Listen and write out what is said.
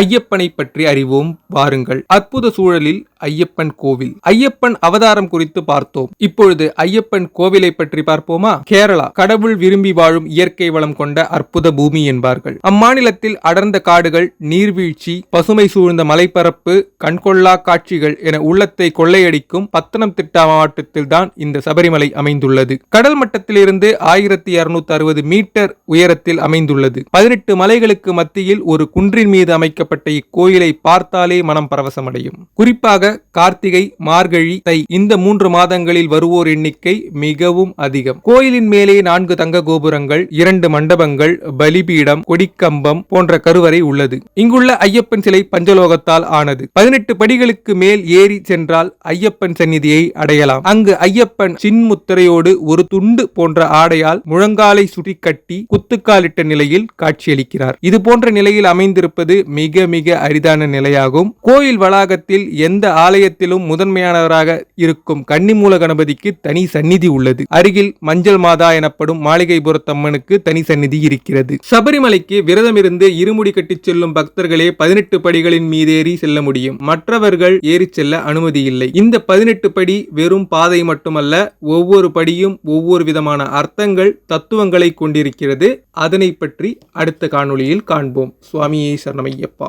ஐயப்பனை பற்றி அறிவோம் வாருங்கள். அற்புத சூழலில் ஐயப்பன் கோவில். ஐயப்பன் அவதாரம் குறித்து பார்த்தோம். இப்பொழுது ஐயப்பன் கோவிலை பற்றி பார்ப்போமா? கேரளா. கடவுள் விரும்பி வாழும் இயற்கை வளம் கொண்ட அற்புத பூமி என்பார்கள். அம்மாநிலத்தில் அடர்ந்த காடுகள் நீர்வீழ்ச்சி பசுமை சூழ்ந்த மலைப்பரப்பு கண்கொள்ளா காட்சிகள் என உள்ளத்தை கொள்ளையடிக்கும் பத்தனம்திட்டா மாவட்டத்தில் தான் இந்த சபரிமலை அமைந்துள்ளது. கடல் மட்டத்திலிருந்து ஆயிரத்தி இருநூத்தி அறுபது மீட்டர் உயரத்தில் அமைந்துள்ளது. பதினெட்டு மலைகளுக்கு மத்தியில் ஒரு குன்றின் மீது அமைக்க அமைக்கப்பட்ட இக்கோயிலை பார்த்தாலே மனம் பரவசமடையும். குறிப்பாக கார்த்திகை மார்கழி தை இந்த மூன்று மாதங்களில் வருவோர் எண்ணிக்கை மிகவும் அதிகம். கோயிலின் மேலே நான்கு தங்க கோபுரங்கள் இரண்டு மண்டபங்கள் பலிபீடம் கொடிக்கம்பம் போன்ற கருவறை உள்ளது. இங்குள்ள ஐயப்பன் சிலை பஞ்சலோகத்தால் ஆனது. பதினெட்டு படிகளுக்கு மேல் ஏறி சென்றால் ஐயப்பன் சந்நிதியை அடையலாம். அங்கு ஐயப்பன் சின்முத்திரையோடு ஒரு துண்டு போன்ற ஆடையால் முழங்காலை சுட்டி கட்டி குத்துக்காலிட்ட நிலையில் காட்சியளிக்கிறார். இது போன்ற நிலையில் அமைந்திருப்பது மிக மிக மிக அரிதான நிலையாகும். கோயில் வளாகத்தில் எந்த ஆலயத்திலும் முதன்மையானவராக இருக்கும் கன்னிமூல கணபதிக்கு தனி சந்நிதி உள்ளது. அருகில் மஞ்சள் மாதா எனப்படும் மாளிகைபுரத்தம்மனுக்கு தனி சந்நிதி இருக்கிறது. சபரிமலைக்கு விரதமிருந்து இருமுடி கட்டிச் செல்லும் பக்தர்களே பதினெட்டு படிகளின் மீதேறி செல்ல முடியும். மற்றவர்கள் ஏறி செல்ல அனுமதி இல்லை. இந்த பதினெட்டு படி வெறும் பாதை மட்டுமல்ல ஒவ்வொரு படியும் ஒவ்வொரு விதமான அர்த்தங்கள் தத்துவங்களை கொண்டிருக்கிறது. அதனை பற்றி அடுத்த காணொளியில் காண்போம். சுவாமியை சரணமையப்பா.